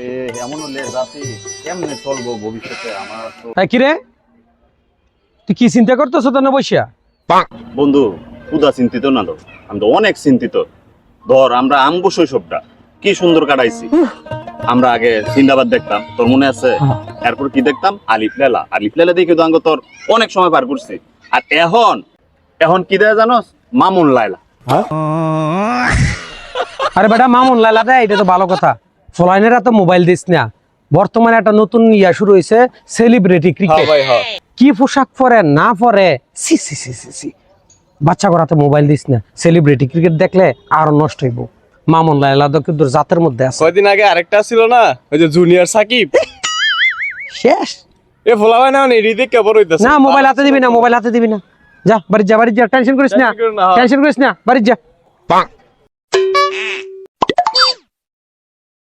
বাপরে এমন হলে জাতি কেমনে চলবো ভবিষ্যতে? আমার তো তাই কি তুই কি চিন্তা করতেছ তো না বসিয়া? বন্ধু ক্ষুদা চিন্তিত না তো আমি তো অনেক চিন্তিত। ধর আমরা আমগো শৈশবটা কি সুন্দর কাটাইছি। আমরা আগে সিন্দাবাদ দেখতাম তোর মনে আছে? হ্যাঁ। এরপর কি দেখতাম? আলিফ লেলা। আলিফ লেলা দেখে তো আঙ্গ তোর অনেক সময় পার করছি। আর এখন এখন কি দেয় জানোস? মামুন লাইলা আরে বেটা মামুন রে এটা তো ভালো কথা। ফলাইনেরা তো মোবাইল দিস না। বর্তমানে একটা নতুন ইয়া শুরু হয়েছে সেলিব্রিটি ক্রিকেট কি পোশাক পরে না পরে? সি সি সি সি সি বাচ্চা করাতে মোবাইল দিস না। সেলিব্রিটি ক্রিকেট দেখলে আরও নষ্ট হইব। মামুন তো কিন্তু জাতের মধ্যে আছে। কয়দিন আগে আরেকটা ছিল না? ওই যে জুনিয়র সাকিব। শেষ। এ ফোলা হয় না রিদিক কেবল হইতাছে। না মোবাইল হাতে দিবি না মোবাইল হাতে দিবি না। যা বাড়ি যা বাড়ি যা টেনশন করিস না। Tension করিস না, হ্যাঁ। টেনশন করিস না বাড়ি যা।